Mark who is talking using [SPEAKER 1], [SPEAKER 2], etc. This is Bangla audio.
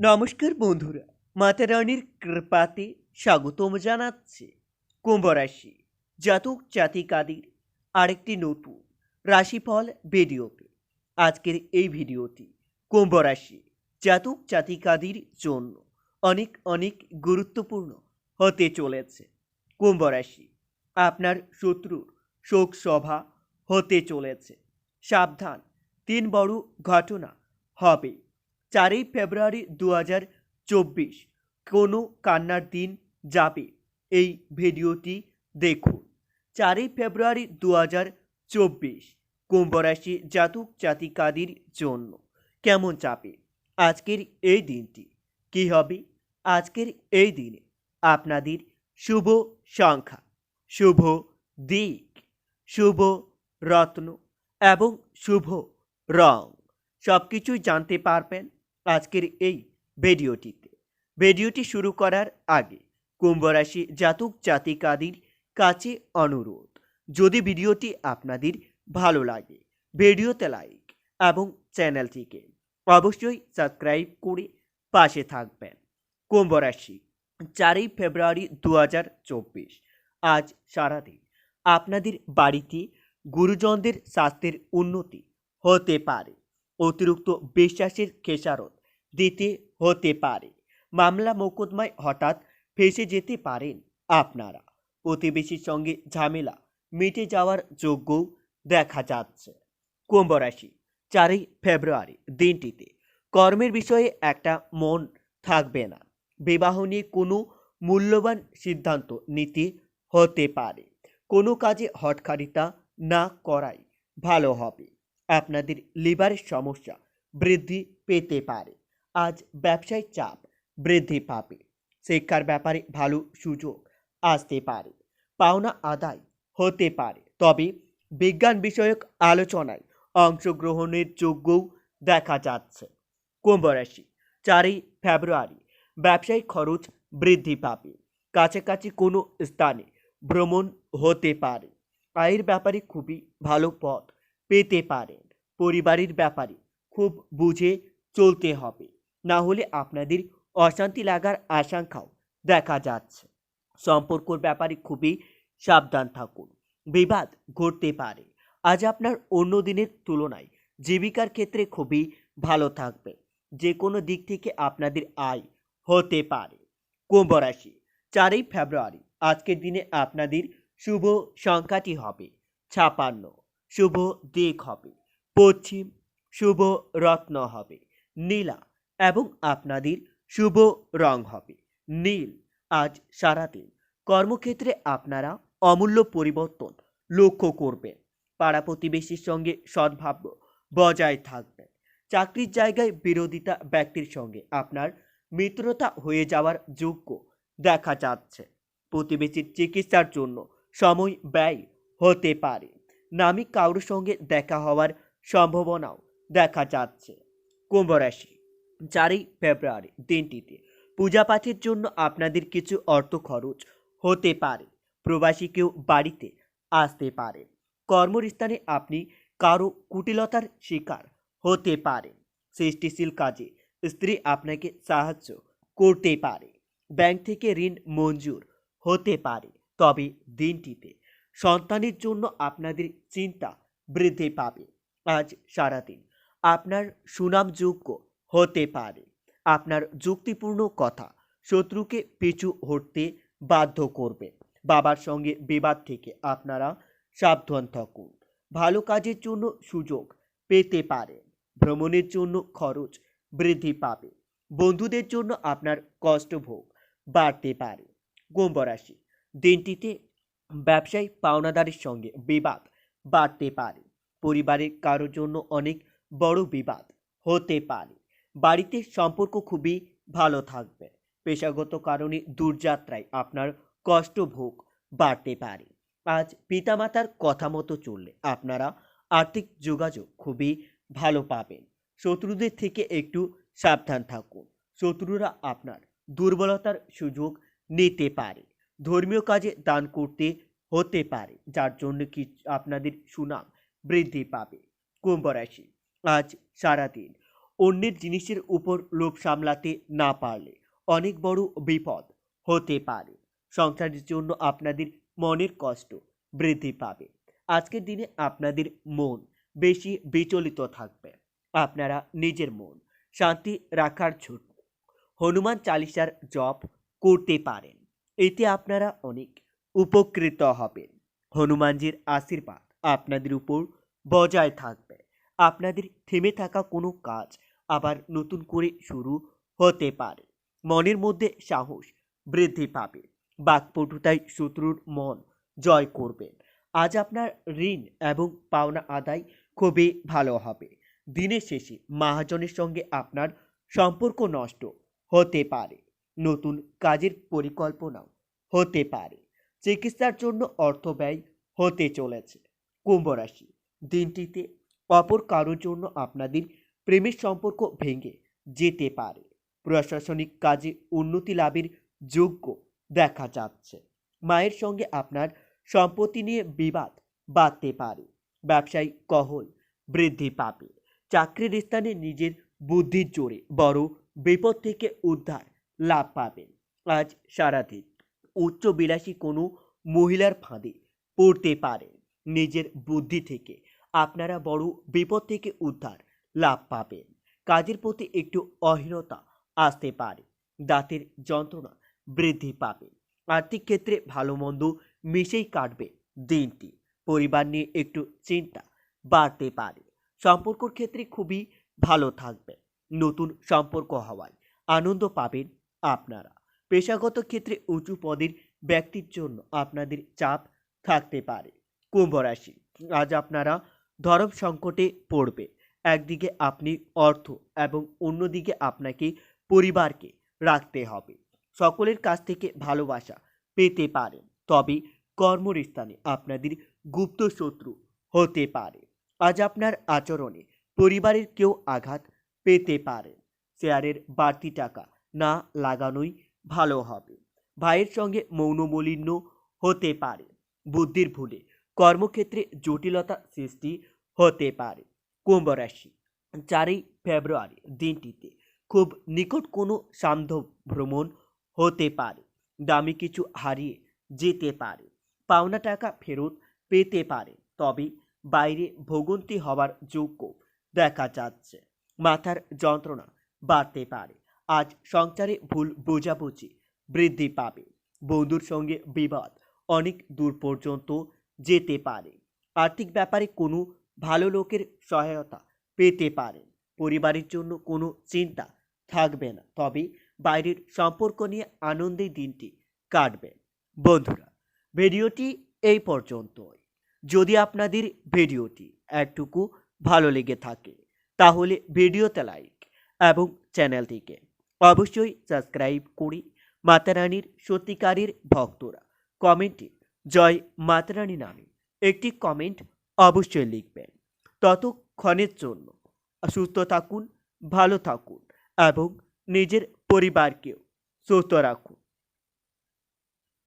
[SPEAKER 1] নমস্কার বন্ধুরা, মাতা রানীর কৃপাতে স্বাগতম জানাচ্ছে কুম্ভ রাশি জাতক জাতিকাদের আরেকটি নতুন রাশিফল ভিডিওতে। আজকের এই ভিডিওটি কুম্ভ রাশি জাতক জাতিকাদের জন্য অনেক অনেক গুরুত্বপূর্ণ হতে চলেছে। কুম্ভ রাশি আপনার শত্রুর শোক সভা হতে চলেছে। সাবধান, তিন বড় ঘটনা হবে। চারই ফেব্রুয়ারি দু হাজার চব্বিশ। কোনো কান্নার দিন যাবে। এই ভিডিওটি দেখুন। চারই ফেব্রুয়ারি দু হাজার চব্বিশ, কুম্ভরাশি জাতক জাতিকাদের জন্য কেমন যাবে? আজকের এই দিনটি কি হবে? আজকের এই দিনে আপনাদের শুভ সংখ্যা, শুভ দিক, শুভ রত্ন এবং শুভ রং সব কিছুই জানতে পারবেন। আজকের এই ভিডিওটিতে। ভিডিওটি শুরু করার আগে কুম্ভ রাশি জাতক জাতিকাদের কাছে অনুরোধ, যদি ভিডিওটি আপনাদের ভালো লাগে, ভিডিওতে লাইক এবং চ্যানেলটিকে অবশ্যই সাবস্ক্রাইব করে পাশে থাকবেন। কুম্ভ রাশি চারই ফেব্রুয়ারি দু হাজার চব্বিশ, আজ সারাদিন আপনাদের বাড়িতে গুরুজনদের স্বাস্থ্যের উন্নতি হতে পারে। অতিরিক্ত বিশ্বাসের খেসারত দিতে হতে পারে। মামলা মোকদ্দমায় হঠাৎ ফেসে যেতে পারেন আপনারা। প্রতিবেশীর সঙ্গে ঝামেলা, মিটে যাওয়ার যোগ্য দেখা যাচ্ছে। কুম্ভ রাশি, চারই ফেব্রুয়ারি দিনটিতে। কর্মের বিষয়ে একটা মন থাকবে না। বিবাহ নিয়ে কোনো মূল্যবান সিদ্ধান্ত নিতে হতে পারে। কোনো কাজে হটকারিতা না করাই ভালো হবে। আপনাদের লিভারের সমস্যা বৃদ্ধি পেতে পারে। আজ ব্যবসায় চাপ বৃদ্ধি পাবে। শিক্ষার ব্যাপারে ভালো সুযোগ আসতে পারে। পাওনা আদায় হতে পারে। তবে বিজ্ঞান বিষয়ক আলোচনায় অংশগ্রহণের যোগ্যও দেখা যাচ্ছে। কুম্ভ রাশি, চারই ফেব্রুয়ারি, ব্যবসায়িক খরচ বৃদ্ধি পাবে। কাছাকাছি কোনো স্থানে ভ্রমণ হতে পারে। আয়ের ব্যাপারে খুবই ভালো পথ পেতে পারেন পরিবারের ব্যাপারে খুব বুঝে চলতে হবে। না হলে আপনাদের অশান্তি লাগার আশঙ্কাও দেখা যাচ্ছে। সম্পর্কর ব্যাপারে খুবই সাবধান থাকুন। বিবাদ ঘটতে পারে। আজ আপনার অন্য দিনের তুলনায় জীবিকার ক্ষেত্রে খুবই ভালো থাকবে। যে কোনো দিক থেকে আপনাদের আয় হতে পারে। কুম্ভ রাশি, চারই ফেব্রুয়ারি, আজকের দিনে আপনাদের শুভ সংখ্যাটি হবে ছাপান্ন। শুভ দিক হবে। পশ্চিম, শুভ রত্ন হবে। নীলা এবং আপনাদের শুভ রং হবে। নীল, আজ সারাদিন। কর্মক্ষেত্রে আপনারা অমূল্য পরিবর্তন লক্ষ্য করবেন। পাড়া প্রতিবেশীর সঙ্গে সদ্ভাব্য বজায় থাকবেন। চাকরির জায়গায় বিরোধিতা ব্যক্তির সঙ্গে আপনার মিত্রতা হয়ে যাওয়ার যোগ্য দেখা যাচ্ছে। প্রতিবেশীর চিকিৎসার জন্য সময় ব্যয় হতে পারে। নামি কারোর সঙ্গে দেখা হওয়ার সম্ভাবনাও দেখা যাচ্ছে। কুম্ভ রাশি চারই ফেব্রুয়ারি দিনটিতে। পূজা পাঠের জন্য আপনাদের কিছু অর্থ খরচ হতে পারে। প্রবাসী কেউ বাড়িতে আসতে পারে। কর্মস্থানে আপনি কারও কুটিলতার শিকার হতে পারেন সৃষ্টিশীল কাজে স্ত্রী আপনাকে সাহায্য করতে পারে। ব্যাংক থেকে ঋণ মঞ্জুর হতে পারে। তবে দিনটিতে সন্তানের জন্য আপনাদের চিন্তা বৃদ্ধি পাবে। আজ সারাদিন আপনার সুনামযোগ্য হতে পারে। আপনার যুক্তিপূর্ণ কথা শত্রুকে পিছু হটতে বাধ্য করবে। বাবার সঙ্গে বিবাদ থেকে আপনারা সাবধান থাকুন। ভালো কাজের জন্য সুযোগ পেতে পারেন ভ্রমণের জন্য খরচ বৃদ্ধি পাবে। বন্ধুদের জন্য আপনার কষ্টভোগ বাড়তে পারে। কুম্ভ রাশি, দিনটিতে ব্যবসায়ী পাওনাদারের সঙ্গে বিবাদ বাড়তে পারে। পরিবারের কারোর জন্য অনেক বড় বিবাদ হতে পারে। বাড়িতে সম্পর্ক খুবই ভালো থাকবে। পেশাগত কারণে দূরযাত্রায় আপনার কষ্টভোগ বাড়তে পারে। আজ পিতামাতার কথা মতো চললে আপনারা আর্থিক যোগাযোগ খুবই ভালো পাবেন। শত্রুদের থেকে একটু সাবধান থাকুন। শত্রুরা আপনার দুর্বলতার সুযোগ নিতে পারে। ধর্মীয় কাজে দান করতে হতে পারে, যার জন্য কি আপনাদের সুনাম বৃদ্ধি পাবে। কুম্ভ রাশি, আজ সারাদিন অন্যের জিনিসের উপর লোভ সামলাতে না পারলে অনেক বড় বিপদ হতে পারে। সংসারের জন্য আপনাদের মনের কষ্ট বৃদ্ধি পাবে। আজকের দিনে আপনাদের মন বেশি বিচলিত থাকবে। আপনারা নিজের মন শান্তি রাখার জন্য হনুমান চালিসার জপ করতে পারেন। এতে আপনারা অনেক উপকৃত হবেন। হনুমানজির আশীর্বাদ আপনাদের উপর বজায় থাকবে। আপনাদের থেমে থাকা কোনো কাজ আবার নতুন করে শুরু হতে পারে। মনের মধ্যে সাহস বৃদ্ধি পাবে। বাকপটুতায় শত্রুর মন জয় করবেন আজ আপনার ঋণ এবং পাওনা আদায় খুবই ভালো হবে। দিনের শেষে মহাজনের সঙ্গে আপনার সম্পর্ক নষ্ট হতে পারে। নতুন কাজের পরিকল্পনাও হতে পারে। চিকিৎসার জন্য অর্থ ব্যয় হতে চলেছে। কুম্ভ রাশি। দিনটিতে অপর কারোর জন্য আপনাদের প্রেমের সম্পর্ক ভেঙে যেতে পারে। প্রশাসনিক কাজে উন্নতি লাভের যোগ্য দেখা যাচ্ছে। মায়ের সঙ্গে আপনার সম্পত্তি নিয়ে বিবাদ বাড়তে পারে। ব্যবসায়িক কহল বৃদ্ধি পাবে। চাকরির স্থানে নিজের বুদ্ধির জোরে বড় বিপদ থেকে উদ্ধার লাভ পাবেন। আজ সারাদিন উচ্চ বিলাসী কোনো মহিলার ফাঁদে পড়তে পারে। নিজের বুদ্ধি থেকে আপনারা বড় বিপদ থেকে উদ্ধার লাভ পাবেন। কাজের প্রতি একটু অহীনতা আসতে পারে। দাঁতের যন্ত্রণা বৃদ্ধি পাবে। আর্থিক ক্ষেত্রে ভালো মন্দ মিশেই কাটবে দিনটি। পরিবার নিয়ে একটু চিন্তা বাড়তে পারে। সম্পর্কর ক্ষেত্রে খুবই ভালো থাকবে। নতুন সম্পর্ক হওয়ায় আনন্দ পাবেন আপনারা। পেশাগত ক্ষেত্রে উঁচু পদের ব্যক্তির জন্য আপনাদের চাপ থাকতে পারে। কুম্ভ রাশি। আজ আপনারা ধর্ম সংকটে পড়বে। একদিকে আপনি অর্থ এবং অন্যদিকে আপনাকে পরিবারকে রাখতে হবে। সকলের কাছ থেকে ভালোবাসা পেতে পারেন, তবে কর্মস্থানে আপনাদের গুপ্ত শত্রু হতে পারে। আজ আপনার আচরণে পরিবারের কেউ আঘাত পেতে পারেন শেয়ারের বাড়তি টাকা না লাগানোই ভালো হবে। ভাইয়ের সঙ্গে মৌনমলিন্য হতে পারে। বুদ্ধির ভুলে কর্মক্ষেত্রে জটিলতা সৃষ্টি হতে পারে। কুম্ভ রাশি চারই ফেব্রুয়ারি দিনটিতে খুব নিকট কোনো সান্ধ্য ভ্রমণ হতে পারে। দামি কিছু হারিয়ে যেতে পারে, পাওনা টাকা ফেরত পেতে পারে, তবে বাইরে ভোগন্তি হওয়ার যোগ্য দেখা যাচ্ছে। মাথার যন্ত্রণা বাড়তে পারে। আজ সংসারে ভুল বোঝাবুঝি বৃদ্ধি পাবে। বন্ধুর সঙ্গে বিবাদ অনেক দূর পর্যন্ত যেতে পারে। আর্থিক ব্যাপারে কোনো ভালো লোকের সহায়তা পেতে পারেন। পরিবারের জন্য কোনো চিন্তা থাকবে না। তবে বাইরের সম্পর্ক নিয়ে আনন্দের দিনটি কাটবেন বন্ধুরা, ভিডিওটি এই পর্যন্তই। যদি আপনাদের ভিডিওটি একটুকু ভালো লেগে থাকে, তাহলে ভিডিওতে লাইক এবং চ্যানেলটিকে অবশ্যই সাবস্ক্রাইব করি মাতারানীর সত্যিকারের ভক্তরা কমেন্টে জয় মাতারানী নামে একটি কমেন্ট অবশ্যই লিখবেন। ততক্ষণের জন্য সুস্থ থাকুন ভালো থাকুন এবং নিজের পরিবারকেও সুস্থ রাখুন।